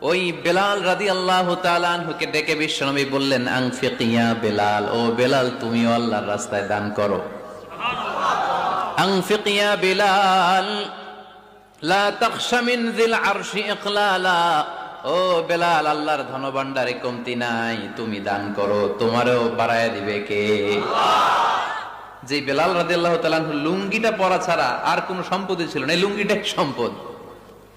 ওই বেলাল রাদি আল্লাহ তালানহুকে ডেকে বিশ্বনবী বললেন আংফিকিয়া বেলাল, ও বেলাল, তুমিও আল্লাহর রাস্তায় দান করো। আংফিকিয়া বেলাল কমতি নাই, তুমি দান করো, তোমারও বাড়ায় দিবে কে? যে বেলাল লুঙ্গিটা পরা ছাড়া আর কোনো সম্পদ ছিল না। এই লুঙ্গিটা সম্পদ।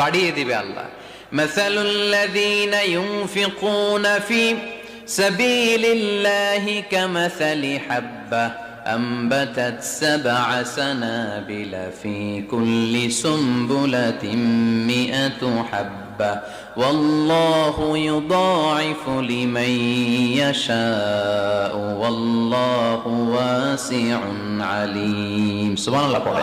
বাড়িয়ে দিবে আল্লাহ مثل الذين ينفقون في سبيل الله كمثل حبة أنبتت سبع سنابل في كل سنبلة مئة حبة والله يضاعف لمن يشاء والله واسع عليم سبحان الله পড়ে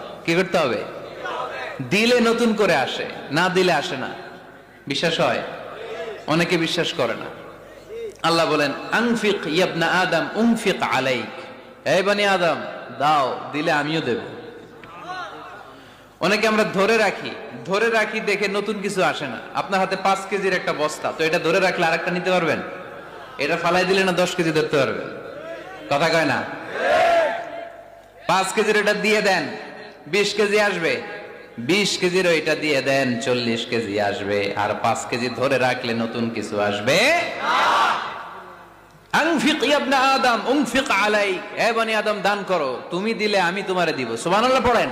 কি করতে হবে? দিলে নতুন করে আসে, না দিলে আসে না। বিশ্বাস হয়? অনেকে বিশ্বাস করে না। আল্লাহ বলেন আংফিক ইয়াবনা আদম উংফিক আলাইক। এই বানি আদম, দাও, দিলে আমিও দেব। অনেকে আমরা ধরে রাখি ধরে রাখি দেখে নতুন কিছু আসে না। আপনার হাতে পাঁচ কেজির একটা বস্তা, তো এটা ধরে রাখলে আরেকটা নিতে পারবেন? এটা ফালাই দিলে না দশ কেজি ধরতে পারবেন? কথা কয় না? পাঁচ কেজির এটা দিয়ে দেন বিশ কেজি আসবে। বিশ কেজির ওইটা দিয়ে দেন, চল্লিশ কেজি আসবে। আর পাঁচ কেজি ধরে রাখলে নতুন কিছু আসবে। আদম আলাই আদম, দান করো। তুমি দিলে আমি তোমারে দিব। সুবহানাল্লাহ পড়েন।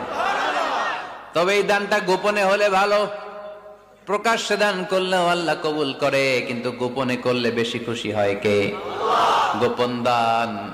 তবে এই দানটা গোপনে হলে ভালো। প্রকাশ্যে দান করলেও আল্লাহ কবুল করে, কিন্তু গোপনে করলে বেশি খুশি হয় কে? গোপন দান।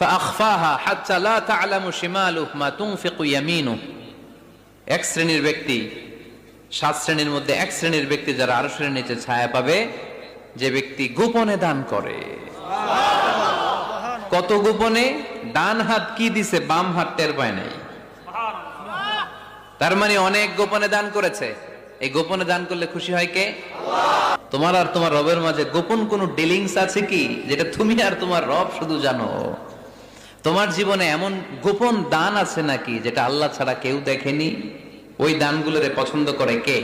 فأخفاها حتى لا تعلم شماله ما تنفق يمينه এক শ্রেণীর ব্যক্তি সাত শ্রেণীর মধ্যে এক শ্রেণীর ব্যক্তি যারা আরো শ্রেণীর নিচে ছায়া পাবে যে ব্যক্তি গোপনে দান করে কত গোপনে ডান হাত কি দিছে বাম হাত টের পায় নাই তার মানে অনেক গোপনে দান করেছে এই গোপনে দান করলে খুশি হয় কে তোমার আর তোমার রবের মাঝে গোপন কোনো ডিলিংস আছে কি যেটা তুমি আর তোমার রব শুধু জানো তোমার জীবনে এমন গোপন দান আছে নাকি যেটা আল্লাহ ছাড়া কেউ দেখেনি? ওই দানগুলোরে পছন্দ করে কে?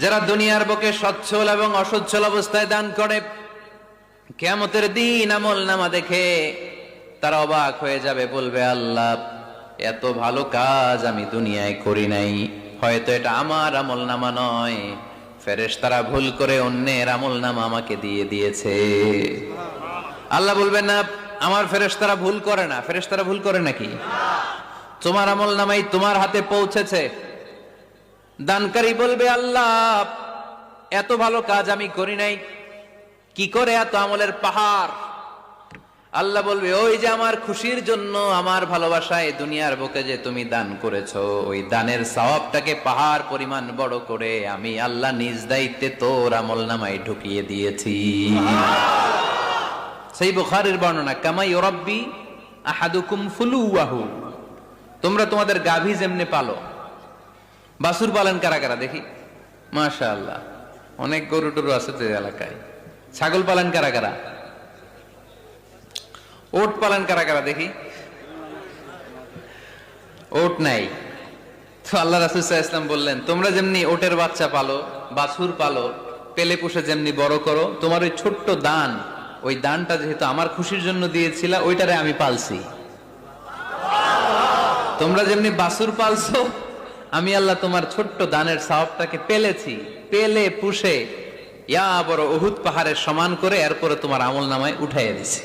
যারা দুনিয়ার বুকে সচ্ছল এবং অসচ্ছল অবস্থায় দান করে, কেয়ামতের দিন আমল নামা দেখে তারা অবাক হয়ে যাবে, বলবে, আল্লাহ, এত ভালো কাজ আমি দুনিয়ায় করি নাই। হয়তো এটা আমার আমল নামা নয়। ফেরেশ তারা ভুল করে অন্যের আমল নামা আমাকে দিয়ে দিয়েছে। আল্লাহ বলবেন, না আমার ফেরেশ তারা ভুল করে না। ফেরেশ তারা ভুল করে নাকি? তোমার আমল নামাই তোমার হাতে পৌঁছেছে। দানকারী বলবে, আল্লাহ, এত ভালো কাজ আমি করি নাই। কি করে এত আমলের পাহাড়? আল্লাহ বলবে, ওই যে আমার খুশির জন্য আমার ভালোবাসায় দুনিয়ার বুকে যে তুমি দান করেছ, ওই দানের সওয়াবটাকে পাহাড় পরিমাণ বড় করে আমি আল্লাহ নিজ দায়িত্বে তোর আমল নামায় ঢুকিয়ে দিয়েছি। সেই বুখারের বর্ণনা কামাই ওরব্বি আহাদুকুম ফুলুয়াহু তোমরা তোমাদের গাভী যেমনে পালো। বাসুর পালন কারা কারা? দেখি। মাশা আল্লাহ অনেক গরু টরু আছে তো এলাকায়। ছাগল পালন কারা কারা? ওট পালন কারা কারা? দেখি। ওট নাই। তো আল্লাহ রাসুল ইসলাম বললেন, তোমরা যেমনি ওটের বাচ্চা পালো, বাছুর পালো, পেলে পুষে যেমনি বড় করো, তোমার ওই ছোট্ট দান ওই দানটা যেহেতু আমার খুশির জন্য দিয়েছিল, ওইটারে আমি পালছি। তোমরা যেমনি বাসুর পালছো, আমি আল্লাহ তোমার ছোট্ট দানের সাহবটাকে পেলেছি, পেলে, পুষে, ইয়া বড় অহুত পাহাড়ের সমান করে এরপরে তোমার আমল নামায় উঠাইয়া দিছি।